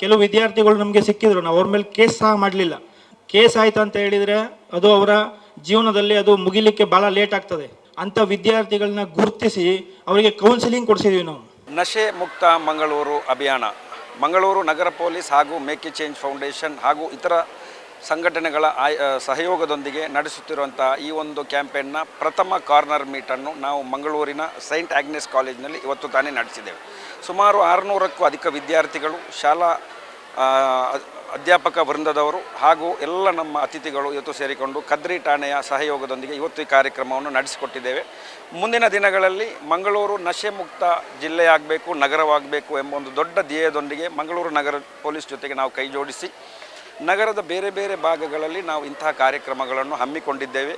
ಕೆಲವು ವಿದ್ಯಾರ್ಥಿಗಳು ನಮಗೆ ಸಿಕ್ಕಿದ್ರು. ನಾವು ಅವ್ರ ಮೇಲೆ ಕೇಸ್ ಸಹ ಮಾಡಲಿಲ್ಲ. ಕೇಸ್ ಆಯ್ತು ಅಂತ ಹೇಳಿದರೆ ಅದು ಅವರ ಜೀವನದಲ್ಲಿ ಅದು ಮುಗಿಲಿಕ್ಕೆ ಭಾಳ ಲೇಟ್ ಆಗ್ತದೆ. ಅಂಥ ವಿದ್ಯಾರ್ಥಿಗಳನ್ನ ಗುರುತಿಸಿ ಅವರಿಗೆ ಕೌನ್ಸಿಲಿಂಗ್ ಕೊಡಿಸಿದ್ವಿ ನಾವು. ನಶೆ ಮುಕ್ತ ಮಂಗಳೂರು ಅಭಿಯಾನ. ಮಂಗಳೂರು ನಗರ ಪೊಲೀಸ್ ಹಾಗೂ ಮೇಕ್ ಚೇಂಜ್ ಫೌಂಡೇಶನ್ ಹಾಗೂ ಇತರ ಸಂಘಟನೆಗಳ ಆಯ್ ಸಹಯೋಗದೊಂದಿಗೆ ನಡೆಸುತ್ತಿರುವಂಥ ಈ ಒಂದು ಕ್ಯಾಂಪೇನ್ನ ಪ್ರಥಮ ಕಾರ್ನರ್ ಮೀಟನ್ನು ನಾವು ಮಂಗಳೂರಿನ ಸೈಂಟ್ ಆಗ್ನೆಸ್ ಕಾಲೇಜಿನಲ್ಲಿ ಇವತ್ತು ತಾನೇ ನಡೆಸಿದ್ದೇವೆ. ಸುಮಾರು ಆರುನೂರಕ್ಕೂ ಅಧಿಕ ವಿದ್ಯಾರ್ಥಿಗಳು, ಶಾಲಾ ಅಧ್ಯಾಪಕ ವೃಂದದವರು ಹಾಗೂ ಎಲ್ಲ ನಮ್ಮ ಅತಿಥಿಗಳು ಇವತ್ತು ಸೇರಿಕೊಂಡು ಕದ್ರಿ ಠಾಣೆಯ ಸಹಯೋಗದೊಂದಿಗೆ ಇವತ್ತು ಈ ಕಾರ್ಯಕ್ರಮವನ್ನು ನಡೆಸಿಕೊಟ್ಟಿದ್ದೇವೆ. ಮುಂದಿನ ದಿನಗಳಲ್ಲಿ ಮಂಗಳೂರು ನಶೆ ಮುಕ್ತ ಜಿಲ್ಲೆಯಾಗಬೇಕು, ನಗರವಾಗಬೇಕು ಎಂಬ ಒಂದು ದೊಡ್ಡ ಧ್ಯೇಯದೊಂದಿಗೆ ಮಂಗಳೂರು ನಗರ ಪೊಲೀಸ್ ಜೊತೆಗೆ ನಾವು ಕೈ ಜೋಡಿಸಿ ನಗರದ ಬೇರೆ ಬೇರೆ ಭಾಗಗಳಲ್ಲಿ ನಾವು ಇಂತಹ ಕಾರ್ಯಕ್ರಮಗಳನ್ನು ಹಮ್ಮಿಕೊಂಡಿದ್ದೇವೆ.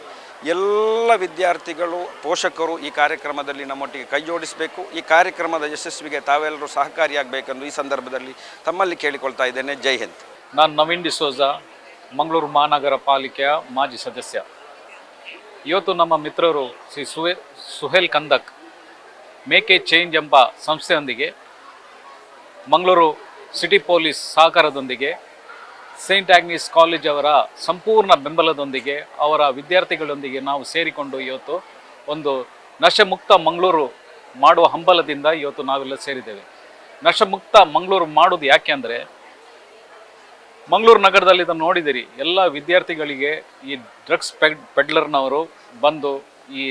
ಎಲ್ಲ ವಿದ್ಯಾರ್ಥಿಗಳು, ಪೋಷಕರು ಈ ಕಾರ್ಯಕ್ರಮದಲ್ಲಿ ನಮ್ಮೊಟ್ಟಿಗೆ ಕೈ ಜೋಡಿಸಬೇಕು. ಈ ಕಾರ್ಯಕ್ರಮದ ಯಶಸ್ವಿಗೆ ತಾವೆಲ್ಲರೂ ಸಹಕಾರಿಯಾಗಬೇಕೆಂದು ಈ ಸಂದರ್ಭದಲ್ಲಿ ತಮ್ಮಲ್ಲಿ ಕೇಳಿಕೊಳ್ತಾ ಇದ್ದೇನೆ. ಜೈ ಹಿಂದ್. ನಾನು ನವೀನ್ ಡಿಸೋಜ, ಮಂಗಳೂರು ಮಹಾನಗರ ಪಾಲಿಕೆಯ ಮಾಜಿ ಸದಸ್ಯ. ಇವತ್ತು ನಮ್ಮ ಮಿತ್ರರು ಶ್ರೀ ಸುಹೇ ಸುಹೇಲ್ ಕಂದಕ್, ಮೇಕ್ ಚೇಂಜ್ ಎಂಬ ಸಂಸ್ಥೆಯೊಂದಿಗೆ, ಮಂಗಳೂರು ಸಿಟಿ ಪೊಲೀಸ್ ಸಹಕಾರದೊಂದಿಗೆ ಸೈಂಟ್ ಆಗ್ನೀಸ್ ಕಾಲೇಜ್ ಅವರ ಸಂಪೂರ್ಣ ಬೆಂಬಲದೊಂದಿಗೆ ಅವರ ವಿದ್ಯಾರ್ಥಿಗಳೊಂದಿಗೆ ನಾವು ಸೇರಿಕೊಂಡು ಇವತ್ತು ಒಂದು ನಶೆಮುಕ್ತ ಮಂಗಳೂರು ಮಾಡುವ ಹಂಬಲದಿಂದ ಇವತ್ತು ನಾವೆಲ್ಲ ಸೇರಿದ್ದೇವೆ. ನಶೆಮುಕ್ತ ಮಂಗಳೂರು ಮಾಡೋದು ಯಾಕೆ ಅಂದರೆ, ಮಂಗಳೂರು ನಗರದಲ್ಲಿ ಇದನ್ನು ನೋಡಿದಿರಿ, ಎಲ್ಲ ವಿದ್ಯಾರ್ಥಿಗಳಿಗೆ ಈ ಡ್ರಗ್ಸ್ ಪೆಡ್, ಪೆಡ್ಲರ್ನವರು ಬಂದು ಈ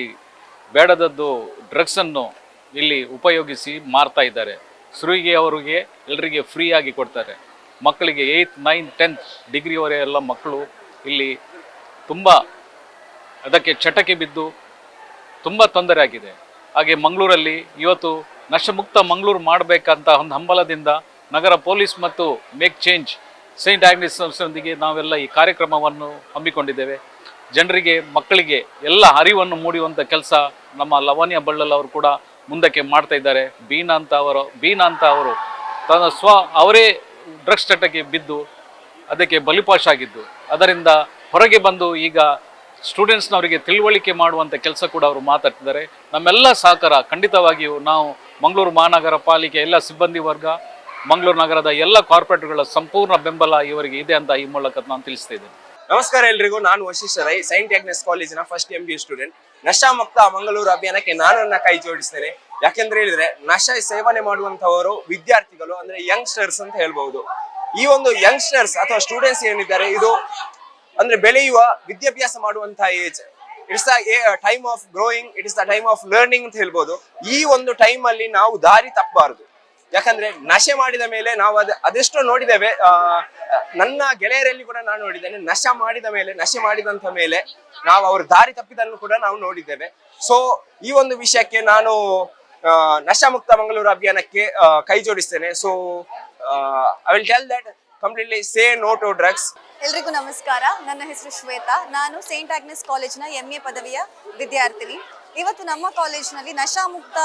ಬೇಡದದ್ದು ಡ್ರಗ್ಸನ್ನು ಇಲ್ಲಿ ಉಪಯೋಗಿಸಿ ಮಾರ್ತಾ ಇದ್ದಾರೆ. ಶ್ರೀಗೆ ಅವರಿಗೆ ಎಲ್ಲರಿಗೆ ಫ್ರೀಯಾಗಿ ಕೊಡ್ತಾರೆ. ಮಕ್ಕಳಿಗೆ ಏಯ್ತ್ ನೈನ್ ಟೆಂತ್ ಡಿಗ್ರಿವರೆ ಎಲ್ಲ ಮಕ್ಕಳು ಇಲ್ಲಿ ತುಂಬ ಅದಕ್ಕೆ ಚಟಕ್ಕೆ ಬಿದ್ದು ತುಂಬ ತೊಂದರೆ ಆಗಿದೆ. ಹಾಗೆ ಮಂಗಳೂರಲ್ಲಿ ಇವತ್ತು ನಶಮುಕ್ತ ಮಂಗಳೂರು ಮಾಡಬೇಕಂತ ಒಂದು ಹಂಬಲದಿಂದ ನಗರ ಪೊಲೀಸ್ ಮತ್ತು ಮೇಕ್ ಚೇಂಜ್ ಸೈಂಟ್ ಆಗ್ನಿಸ್ ಸಂಸ್ಥೆಯೊಂದಿಗೆ ನಾವೆಲ್ಲ ಈ ಕಾರ್ಯಕ್ರಮವನ್ನು ಹಮ್ಮಿಕೊಂಡಿದ್ದೇವೆ. ಜನರಿಗೆ, ಮಕ್ಕಳಿಗೆ ಎಲ್ಲ ಅರಿವನ್ನು ಮೂಡಿಯುವಂಥ ಕೆಲಸ ನಮ್ಮ ಲವಾನಿಯ ಬಳ್ಳಲ್ ಅವರು ಕೂಡ ಮುಂದಕ್ಕೆ ಮಾಡ್ತಾ ಇದ್ದಾರೆ. ಬೀನಾ ಅಂತ ಅವರು, ಬೀನಾ ಅಂತ ಅವರು ತನ್ನ ಸ್ವ ಅವರೇ ಡ್ರಗ್ಸ್ ಚಟಕ್ಕೆ ಬಿದ್ದು ಅದಕ್ಕೆ ಬಲಿಪಾಶ ಆಗಿದ್ದು ಅದರಿಂದ ಹೊರಗೆ ಬಂದು ಈಗ ಸ್ಟೂಡೆಂಟ್ಸ್ನವರಿಗೆ ತಿಳುವಳಿಕೆ ಮಾಡುವಂಥ ಕೆಲಸ ಕೂಡ ಅವರು ಮಾತಾಡ್ತಿದ್ದಾರೆ. ನಮ್ಮೆಲ್ಲ ಸಹಕಾರ ಖಂಡಿತವಾಗಿಯೂ ನಾವು ಮಂಗಳೂರು ಮಹಾನಗರ ಪಾಲಿಕೆ ಎಲ್ಲ ಸಿಬ್ಬಂದಿ ವರ್ಗ, ಮಂಗಳೂರು ನಗರದ ಎಲ್ಲ ಕಾರ್ಪೊರೇಟ್ಗಳ ಸಂಪೂರ್ಣ ಬೆಂಬಲ ಇವರಿಗೆ ಇದೆ ಅಂತ ಈ ಮೂಲಕ ನಾನು ತಿಳಿಸ್ತಾ ನಮಸ್ಕಾರ ಎಲ್ರಿಗೂ, ನಾನು ವಶಿಷ್ಠ ರೈ ಸೈಂಟ್ ಎಗ್ನೆಸ್ ಕಾಲೇಜಿನ first M B student Nasha Mukta Mangaluru ಅಭಿಯಾನಕ್ಕೆ ನಾನು ನನ್ನ ಕೈ ಜೋಡಿಸ್ತೇನೆ. ಯಾಕೆಂದ್ರೆ ಹೇಳಿದ್ರೆ ನಶೆ ಸೇವನೆ ಮಾಡುವಂತವರು ವಿದ್ಯಾರ್ಥಿಗಳು, ಅಂದ್ರೆ ಯಂಗ್ಸ್ಟರ್ಸ್ ಅಂತ ಹೇಳ್ಬಹುದು. ಈ ಒಂದು ಯಂಗ್ಸ್ಟರ್ಸ್ ಅಥವಾ ಸ್ಟೂಡೆಂಟ್ಸ್ ಏನಿದ್ದಾರೆ, ಇದು ಅಂದ್ರೆ ಬೆಳೆಯುವ ವಿದ್ಯಾಭ್ಯಾಸ ಮಾಡುವಂತಹ age it's the time of growing it is the time of learning ಅಂತ ಹೇಳ್ಬೋದು. ಈ ಒಂದು ಟೈಮ್ ಅಲ್ಲಿ ನಾವು ದಾರಿ ತಪ್ಪಬಾರದು. ಯಾಕಂದ್ರೆ ನಶೆ ಮಾಡಿದ ಮೇಲೆ ನಾವು ಅದ, ಅದೆಷ್ಟೋ ನೋಡಿದ್ದೇವೆ ನನ್ನ ಗೆಳೆಯರಲ್ಲಿ ಕೂಡ ನಾನು ನೋಡಿದ್ದೇನೆ, ನಶೆ ಮಾಡಿದ ಮೇಲೆ, ನಶೆ ಮಾಡಿದಂತ ಮೇಲೆ ನಾವು ಅವ್ರ ದಾರಿ ತಪ್ಪಿದನ್ನು ಕೂಡ ನಾವು ನೋಡಿದ್ದೇವೆ. ಸೊ ಈ ಒಂದು ವಿಷಯಕ್ಕೆ ನಾನು ನಶಾಮುಕ್ತ ಮಂಗಳೂರು ಅಭಿಯಾನಕ್ಕೆ ಕೈ ಜೋಡಿಸ್ತೇನೆ. So I will tell that completely say no to drugs ಎಲ್ರಿಗೂ ನಮಸ್ಕಾರ. ನನ್ನ ಹೆಸರು ಶ್ವೇತಾ. ನಾನು ಸೇಂಟ್ ಆಗ್ನೆಸ್ ಕಾಲೇಜ್ನ ಎಂ ಎ ಪದವಿಯ ವಿದ್ಯಾರ್ಥಿನಿ. ಇವತ್ತು ನಮ್ಮ ಕಾಲೇಜಿನಲ್ಲಿ ನಶಾಮುಕ್ತ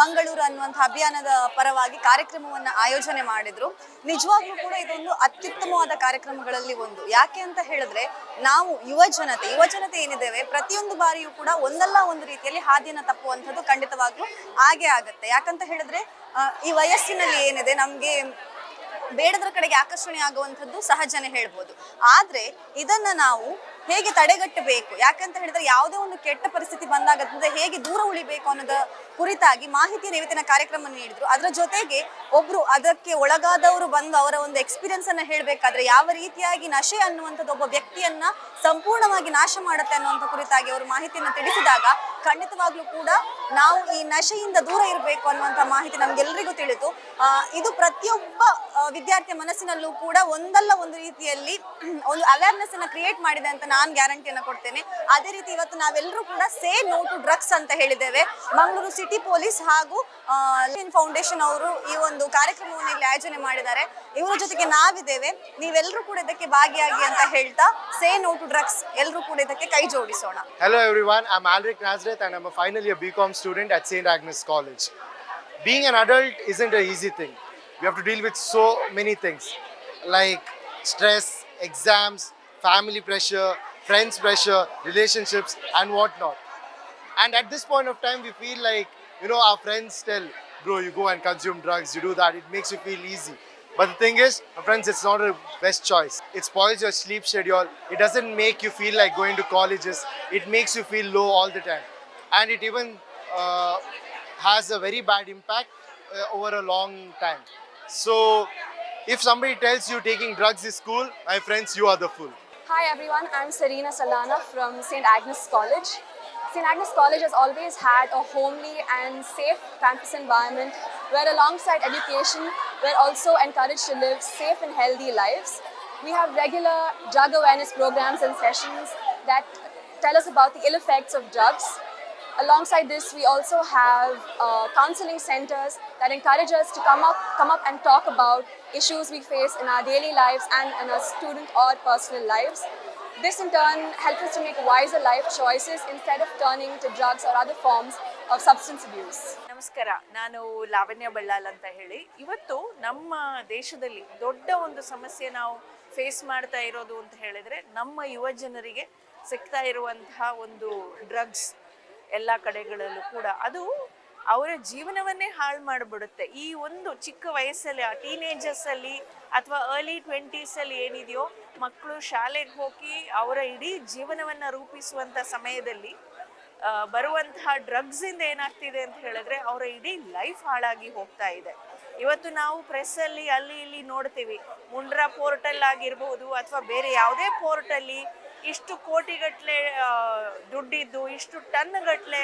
ಮಂಗಳೂರು ಅನ್ನುವಂಥ ಅಭಿಯಾನದ ಪರವಾಗಿ ಕಾರ್ಯಕ್ರಮವನ್ನು ಆಯೋಜನೆ ಮಾಡಿದ್ರು. ನಿಜವಾಗ್ಲೂ ಕೂಡ ಇದೊಂದು ಅತ್ಯುತ್ತಮವಾದ ಕಾರ್ಯಕ್ರಮಗಳಲ್ಲಿ ಒಂದು. ಯಾಕೆ ಅಂತ ಹೇಳಿದ್ರೆ, ನಾವು ಯುವ ಜನತೆ ಯುವ ಜನತೆ ಏನಿದ್ದೇವೆ, ಪ್ರತಿಯೊಂದು ಬಾರಿಯೂ ಕೂಡ ಒಂದಲ್ಲ ಒಂದು ರೀತಿಯಲ್ಲಿ ಹಾದಿಯನ್ನು ತಪ್ಪುವಂಥದ್ದು ಖಂಡಿತವಾಗ್ಲೂ ಆಗೇ ಆಗುತ್ತೆ. ಯಾಕಂತ ಹೇಳಿದ್ರೆ ಈ ವಯಸ್ಸಿನಲ್ಲಿ ಏನಿದೆ, ನಮಗೆ ಬೇಡದ್ರ ಕಡೆಗೆ ಆಕರ್ಷಣೆ ಆಗುವಂಥದ್ದು ಸಹಜನೇ ಹೇಳ್ಬೋದು. ಆದ್ರೆ ಇದನ್ನ ನಾವು ಹೇಗೆ ತಡೆಗಟ್ಟಬೇಕು? ಯಾಕಂತ ಹೇಳಿದ್ರೆ ಯಾವುದೇ ಒಂದು ಕೆಟ್ಟ ಪರಿಸ್ಥಿತಿ ಬಂದಾಗ ಹೇಗೆ ದೂರ ಉಳಿಬೇಕು ಅನ್ನೋದ ಕುರಿತಾಗಿ ಮಾಹಿತಿ ನಿವೇದನ ಕಾರ್ಯಕ್ರಮ ನೀಡಿದ್ರು. ಅದರ ಜೊತೆಗೆ ಒಬ್ರು ಅದಕ್ಕೆ ಒಳಗಾದವರು ಬಂದು ಅವರ ಒಂದು ಎಕ್ಸ್ಪೀರಿಯನ್ಸ್ ಅನ್ನ ಹೇಳಬೇಕಾದ್ರೆ ಯಾವ ರೀತಿಯಾಗಿ ನಶೆ ಅನ್ನುವಂಥದ್ದು ಒಬ್ಬ ವ್ಯಕ್ತಿಯನ್ನ ಸಂಪೂರ್ಣವಾಗಿ ನಾಶ ಮಾಡುತ್ತೆ ಅನ್ನುವಂಥ ಕುರಿತಾಗಿ ಅವರು ಮಾಹಿತಿಯನ್ನು ತಿಳಿಸಿದಾಗ ಖಂಡಿತವಾಗ್ಲೂ ಕೂಡ ನಾವು ಈ ನಶೆಯಿಂದ ದೂರ ಇರಬೇಕು ಅನ್ನುವಂಥ ಮಾಹಿತಿ ನಮ್ಗೆಲ್ರಿಗೂ ತಿಳಿತು ಇದು ಪ್ರತಿಯೊಬ್ಬ ವಿದ್ಯಾರ್ಥಿ ಮನಸ್ಸಿನಲ್ಲೂ ಕೂಡ ಒಂದಲ್ಲ ಒಂದು ರೀತಿಯಲ್ಲಿ ಒಂದು ಅವೇರ್ನೆಸ್ ಅನ್ನ ಕ್ರಿಯೇಟ್ ಮಾಡಿದೆ ಅಂತ ನಾನು ಗ್ಯಾರಂಟಿಯನ್ನು ಕೊಡ್ತೇನೆ. ಅದೇ ರೀತಿ ಇವತ್ತು ನಾವೆಲ್ಲರೂ ಕೂಡ ಸೇ ನೋ ಟು ಡ್ರಗ್ಸ್ ಅಂತ ಹೇಳಿದ್ದೇವೆ. ಮಂಗಳೂರು ಸಿಟಿ ಪೊಲೀಸ್ ಹಾಗೂ ಫೌಂಡೇಶನ್ ಅವರು ಈ ಒಂದು ಕಾರ್ಯಕ್ರಮವನ್ನು ಇಲ್ಲಿ ಆಯೋಜನೆ ಮಾಡಿದ್ದಾರೆ. ಇವರ ಜೊತೆಗೆ ನಾವಿದ್ದೇವೆ. ನೀವೆಲ್ಲರೂ ಕೂಡ ಇದಕ್ಕೆ ಭಾಗಿಯಾಗಿ ಅಂತ ಹೇಳ್ತಾ ಸೇ ನೋ ಟು ಡ್ರಗ್ಸ್ ಎಲ್ಲರೂ ಕೂಡ ಇದಕ್ಕೆ ಕೈ ಜೋಡಿಸೋಣ. Hello everyone I am Alric Nazareth and I'm final year B com student at saint Agnes college being an adult isn't a easy thing you have to deal with so many things like stress exams family pressure friends pressure relationships and what not And at this point of time, we feel like, you know, our friends tell, bro, you go and consume drugs, you do that, it makes you feel easy. But the thing is, friends, it's not a best choice. It spoils your sleep schedule. It doesn't make you feel like going to colleges. It makes you feel low all the time. And it even uh, has a very bad impact uh, over a long time. So, if somebody tells you taking drugs is cool, my friends, you are the fool. Hi everyone, I'm Serena Salana from St. Agnes College. St. Agnes College has always had a homely and safe campus environment where, alongside education, we're also encouraged to live safe and healthy lives. We have regular drug awareness programs and sessions that tell us about the ill effects of drugs. Alongside this, we also have uh, counseling centers that encourage us to come up, come up and talk about issues we face in our daily lives and in our student or personal lives. This in turn helps us to make wiser life choices instead of turning to drugs or other forms of substance abuse. ನಮಸ್ಕಾರ, ನಾನು ಲಾವಣ್ಯ ಬಳ್ಳಾಲ್ ಅಂತ ಹೇಳಿ ಇವತ್ತು ನಮ್ಮ ದೇಶದಲ್ಲಿ ದೊಡ್ಡ ಒಂದು ಸಮಸ್ಯೆ ನಾವು ಫೇಸ್ ಮಾಡ್ತಾ ಇರೋದು ಅಂತ ಹೇಳಿದ್ರೆ ನಮ್ಮ ಯುವ ಜನರಿಗೆ ಸಿಗ್ತಾ ಇರುವಂತಹ ಒಂದು ಡ್ರಗ್ಸ್ ಎಲ್ಲ ಕಡೆಗಳಲ್ಲೂ ಕೂಡ ಅದು ಅವರ ಜೀವನವನ್ನೇ ಹಾಳು ಮಾಡಿಬಿಡುತ್ತೆ. ಈ ಒಂದು ಚಿಕ್ಕ ವಯಸ್ಸಲ್ಲಿ, ಆ ಟೀನೇಜರ್ಸ್ ಅಲ್ಲಿ ಅಥವಾ ಅರ್ಲಿ ಟ್ವೆಂಟೀಸಲ್ಲಿ ಏನಿದೆಯೋ, ಮಕ್ಕಳು ಶಾಲೆಗೆ ಹೋಗಿ ಅವರ ಇಡೀ ಜೀವನವನ್ನ ರೂಪಿಸುವಂತ ಸಮಯದಲ್ಲಿ ಬರುವಂತಹ ಡ್ರಗ್ಸ್ ಇಂದ ಏನಾಗ್ತಿದೆ ಅಂತ ಹೇಳಿದ್ರೆ, ಅವರ ಇಡೀ ಲೈಫ್ ಹಾಳಾಗಿ ಹೋಗ್ತಾ ಇದೆ. ಇವತ್ತು ನಾವು ಪ್ರೆಸ್ ಅಲ್ಲಿ ಅಲ್ಲಿ, ಇಲ್ಲಿ ನೋಡ್ತೀವಿ. ಮುಂಡ್ರಾ ಪೋರ್ಟಲ್ ಆಗಿರ್ಬೋದು ಅಥವಾ ಬೇರೆ ಯಾವುದೇ ಪೋರ್ಟಲ್ಲಿ ಇಷ್ಟು ಕೋಟಿಗಟ್ಟಲೆ ದುಡ್ಡಿದ್ದು, ಇಷ್ಟು ಟನ್ ಡ್ರಗ್ಸು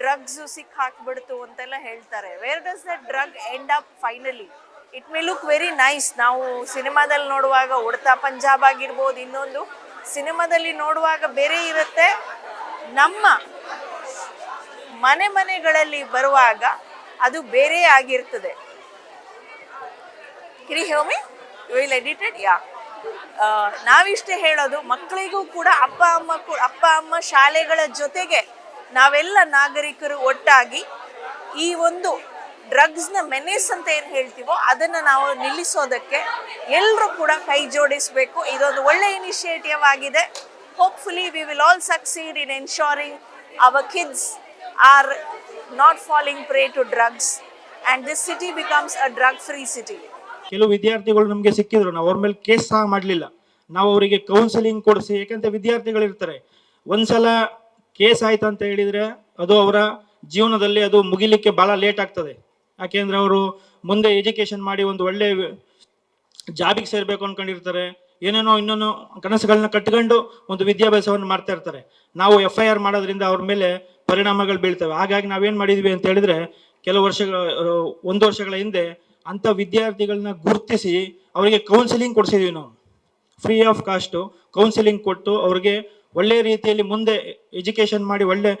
ಡ್ರಗ್ಸ್ ಸಿಕ್ ಹಾಕ್ಬಿಡ್ತು ಅಂತೆಲ್ಲ ಹೇಳ್ತಾರೆ. Where does that drug end up finally it may look very nice ನಾವು ಸಿನಿಮಾದಲ್ಲಿ ನೋಡುವಾಗ ಉಡ್ತಾ ಪಂಜಾಬ್ ಆಗಿರ್ಬೋದು, ಇನ್ನೊಂದು ಸಿನಿಮಾದಲ್ಲಿ ನೋಡುವಾಗ ಬೇರೆ ಇರುತ್ತೆ. ನಮ್ಮ ಮನೆ ಮನೆಗಳಲ್ಲಿ ಬರುವಾಗ ಅದು ಬೇರೆ ಆಗಿರ್ತದೆ. ಕಿರಿ ಹೇಮಿ ವಿಲ್ ಎಡಿಟೆಡ್ ಯಾ ನಾವಿಷ್ಟೇ ಹೇಳೋದು, ಮಕ್ಕಳಿಗೂ ಕೂಡ ಅಪ್ಪ ಅಮ್ಮ ಅಪ್ಪ ಅಮ್ಮ ಶಾಲೆಗಳ ಜೊತೆಗೆ ನಾವೆಲ್ಲ ನಾಗರಿಕರು ಒಟ್ಟಾಗಿ ಈ ಒಂದು ಡ್ರಗ್ಸ್ನ ಮೆನೇಸ್ ಅಂತ ಏನು ಹೇಳ್ತೀವೋ ಅದನ್ನು ನಾವು ನಿಲ್ಲಿಸೋದಕ್ಕೆ ಎಲ್ಲರೂ ಕೂಡ ಕೈ ಜೋಡಿಸಬೇಕು. ಇದೊಂದು ಒಳ್ಳೆ ಇನಿಷಿಯೇಟಿವ್ ಆಗಿದೆ. Hopefully we will all succeed in ensuring our kids are not falling prey to drugs and this city becomes a drug free city ಕೆಲವು ವಿದ್ಯಾರ್ಥಿಗಳು ನಮಗೆ ಸಿಕ್ಕಿದ್ರು, ನಾವು ಅವ್ರ ಮೇಲೆ ಕೇಸ್ ಸಹ ಮಾಡಲಿಲ್ಲ. ನಾವು ಅವರಿಗೆ ಕೌನ್ಸಿಲಿಂಗ್ ಕೊಡಿಸಿ, ಯಾಕಂತ ವಿದ್ಯಾರ್ಥಿಗಳು ಇರ್ತಾರೆ ಒಂದ್ಸಲ ಕೇಸ್ ಆಯ್ತು ಅಂತ ಹೇಳಿದ್ರೆ ಅದು ಅವರ ಜೀವನದಲ್ಲಿ ಅದು ಮುಗಿಲಿಕ್ಕೆ ಬಹಳ ಲೇಟ್ ಆಗ್ತದೆ. ಯಾಕೆಂದ್ರೆ ಅವರು ಮುಂದೆ ಎಜುಕೇಶನ್ ಮಾಡಿ ಒಂದು ಒಳ್ಳೆ ಜಾಬಿಗೆ ಸೇರಬೇಕು ಅನ್ಕೊಂಡಿರ್ತಾರೆ. ಏನೇನೋ ಇನ್ನೊಂದು ಕನಸುಗಳನ್ನ ಕಟ್ಕೊಂಡು ಒಂದು ವಿದ್ಯಾಭ್ಯಾಸವನ್ನು ಮಾಡ್ತಾ ಇರ್ತಾರೆ. ನಾವು ಎಫ್ ಐ ಆರ್ ಮಾಡೋದ್ರಿಂದ ಅವ್ರ ಮೇಲೆ ಪರಿಣಾಮಗಳು ಬೀಳ್ತವೆ. ಹಾಗಾಗಿ ನಾವೇನು ಮಾಡಿದ್ವಿ ಅಂತ ಹೇಳಿದ್ರೆ, ಕೆಲವು ವರ್ಷಗಳ, ಒಂದು ವರ್ಷಗಳ ಹಿಂದೆ ಅಂತ ವಿದ್ಯಾರ್ಥಿಗಳನ್ನ ಗುರುತಿಸಿ ಅವರಿಗೆ ಕೌನ್ಸಿಲಿಂಗ್ ಕೊಡಿಸಿದ್ವಿ ನಾವು. ಫ್ರೀ ಆಫ್ ಕಾಸ್ಟು ಕೌನ್ಸಿಲಿಂಗ್ ಕೊಟ್ಟು ಅವ್ರಿಗೆ ಒಳ್ಳೆ ರೀತಿಯಲ್ಲಿ ಮುಂದೆ ಎಜುಕೇಶನ್ ಮಾಡಿ ಒಳ್ಳೆ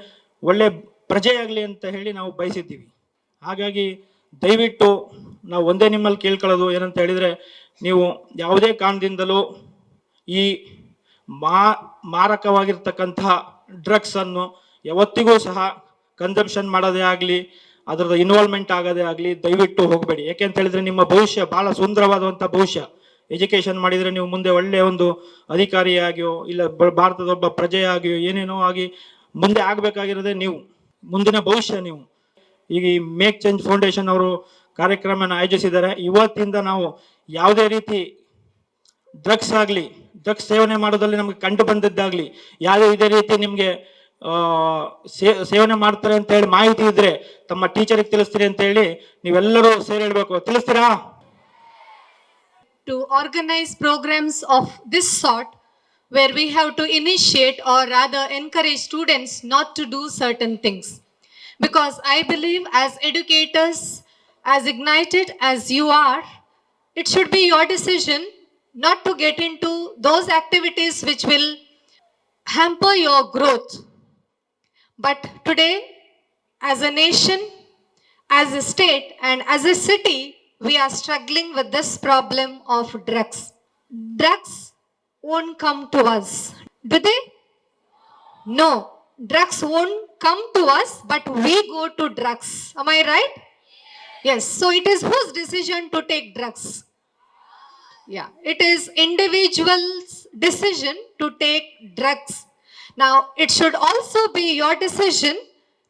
ಒಳ್ಳೆ ಪ್ರಜೆಯಾಗಲಿ ಅಂತ ಹೇಳಿ ನಾವು ಬಯಸಿದ್ದೀವಿ. ಹಾಗಾಗಿ ದಯವಿಟ್ಟು ನಾವು ಒಂದೇ ನಿಮ್ಮಲ್ಲಿ ಕೇಳ್ಕೊಳ್ಳೋದು ಏನಂತ ಹೇಳಿದರೆ ನೀವು ಯಾವುದೇ ಕಾರಣದಿಂದಲೂ ಈ ಮಾ, ಮಾರಕವಾಗಿರ್ತಕ್ಕಂತಹ ಡ್ರಗ್ಸನ್ನು ಯಾವತ್ತಿಗೂ ಸಹ ಕನ್ಸಂಪ್ಷನ್ ಮಾಡೋದೇ ಆಗಲಿ ಅದರದ ಇನ್ವಾಲ್ವ್ಮೆಂಟ್ ಆಗೋದೇ ಆಗಲಿ ದಯವಿಟ್ಟು ಹೋಗಬೇಡಿ. ಯಾಕೆಂತ ಹೇಳಿದ್ರೆ ನಿಮ್ಮ ಭವಿಷ್ಯ ಬಹಳ ಸುಂದರವಾದಂಥ ಭವಿಷ್ಯ. ಎಜುಕೇಶನ್ ಮಾಡಿದರೆ ನೀವು ಮುಂದೆ ಒಳ್ಳೆಯ ಒಂದು ಅಧಿಕಾರಿಯಾಗಿಯೋ, ಇಲ್ಲ ಭಾರತದ ಒಬ್ಬ ಪ್ರಜೆಯಾಗಿಯೋ, ಏನೇನೋ ಆಗಿ ಮುಂದೆ ಆಗಬೇಕಾಗಿರೋದೇ ನೀವು. ಮುಂದಿನ ಭವಿಷ್ಯ ನೀವು. ಈಗ ಈ ಮೇಕ್ ಚೇಂಜ್ ಫೌಂಡೇಶನ್ ಅವರು ಕಾರ್ಯಕ್ರಮನ ಆಯೋಜಿಸಿದ್ದಾರೆ. ಇವತ್ತಿಂದ ನಾವು ಯಾವುದೇ ರೀತಿ ಡ್ರಗ್ಸ್ ಆಗಲಿ ಡ್ರಗ್ಸ್ ಸೇವನೆ ಮಾಡೋದ್ರಲ್ಲಿ ನಮಗೆ ಕಂಡು ಬಂದದ್ದಾಗಲಿ, ಯಾವುದೇ ಇದೇ ರೀತಿ ನಿಮಗೆ ಸೇವನೆ ಮಾಡ್ತಾರೆ ಅಂತ ಹೇಳಿ ಮಾಹಿತಿ ಇದ್ರೆ ತಮ್ಮ ಟೀಚರಿಗೆ ತಿಳಿಸ್ತೀರಿ ಅಂತ ಹೇಳಿ ನೀವೆಲ್ಲರೂ ಸೇರಿ ಹೇಳ್ಬೇಕು ತಿಳಿಸ್ತೀರಾ to organise programmes of this sort where we have to initiate or rather encourage students not to do certain things. Because I believe, as educators, as ignited as you are, it should be your decision not to get into those activities which will hamper your growth. But today, as a nation, as a state, and as a city, we are struggling with this problem of drugs. Drugs won't come to us. Do they? No. Drugs won't come to us, but we go to drugs. Am I right? Yes. So it is whose decision to take drugs? Yeah, it is individual's decision to take drugs. Now, it should also be your decision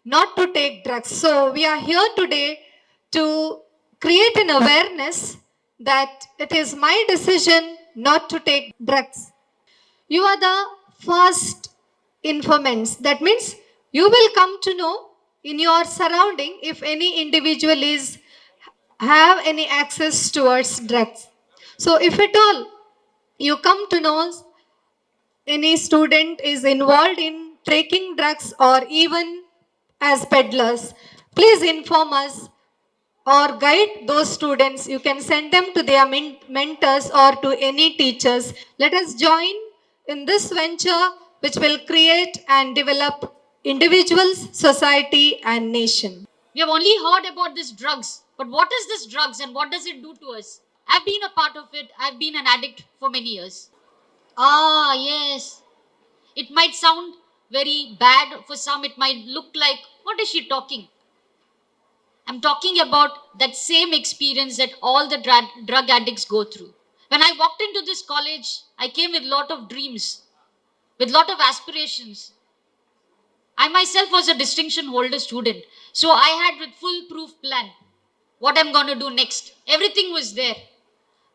not to take drugs. So, we are here today to create an awareness that it is my decision not to take drugs. You are the first informants. That means you will come to know in your surrounding if any individual is have any access towards drugs. So if at all you come to know any student is involved in taking drugs or even as peddlers, please inform us or guide those students. You can send them to their men- mentors or to any teachers. Let us join in this venture which will create and develop individuals, society, and nation. We have only heard about this drugs, but what is this drugs and what does it do to us? I've been a part of it. I've been an addict for many years. Ah, yes. It might sound very bad for some. It might look like, what is she talking? I'm talking about that same experience that all the dra- drug addicts go through. When I walked into this college, I came with a lot of dreams, with lot of aspirations. I myself was a distinction holder student, so I had with full proof plan what I'm going to do next. Everything was there.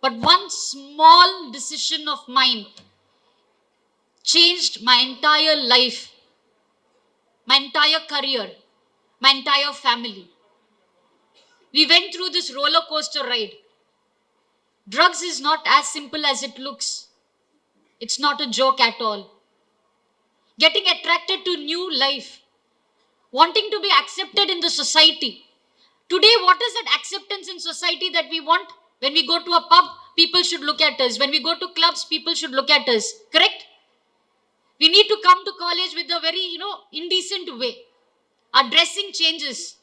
But one small decision of mine changed my entire life, my entire career, my entire family. We went through this roller coaster ride. Drugs is not as simple as it looks. It's not a joke at all. Getting attracted to new life, wanting to be accepted in the society. Today, what is that acceptance in society that we want? When we go to a pub, people should look at us. When we go to clubs, people should look at us. Correct? We need to come to college with a very, you know, indecent way. Our dressing changes.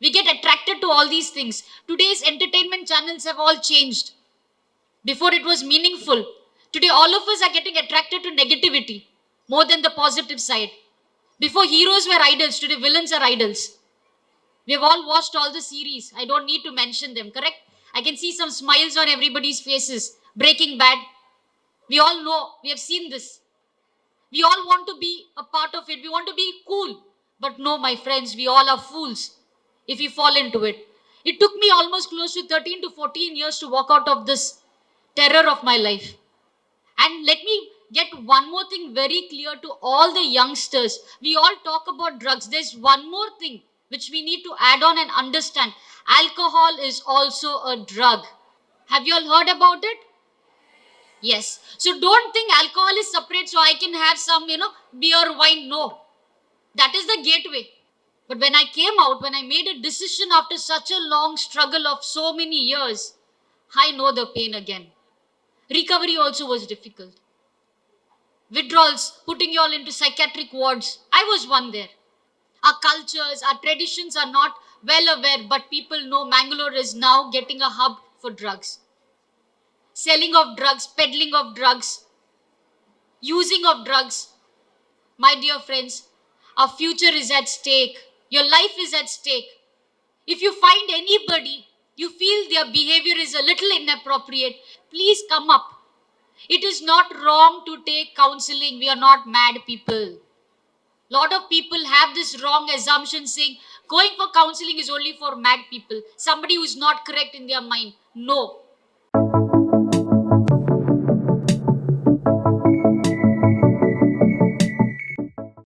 We get attracted to all these things. Today's entertainment channels have all changed. Before it was meaningful. Today, all of us are getting attracted to negativity more than the positive side. Before heroes were idols, today villains are idols. We have all watched all the series. I don't need to mention them, correct? I can see some smiles on everybody's faces. Breaking Bad. We all know, we have seen this. We all want to be a part of it. We want to be cool. But no, my friends, we all are fools if we fall into it. It took me almost close to 13 to 14 years to walk out of this terror of my life. And let me get one more thing very clear to all the youngsters. We all talk about drugs. There's one more thing which we need to add on and understand. Alcohol is also a drug. Have you all heard about it? Yes. So don't think alcohol is separate so I can have some, you know, beer, wine. No. That is the gateway. But when I came out, when I made a decision after such a long struggle of so many years, I know the pain again. Recovery also was difficult. Withdrawals, putting you all into psychiatric wards. I was one there. Our cultures, our traditions are not well aware, but people know Mangalore is now getting a hub for drugs. Selling of drugs, peddling of drugs, using of drugs. My dear friends, our future is at stake. Your life is at stake. If you find anybody, you feel their behavior is a little inappropriate, please come up. It is not wrong to take counseling. We are not mad people. Lot of people have this wrong assumption saying going for counseling is only for mad people, somebody who is not correct in their mind. No,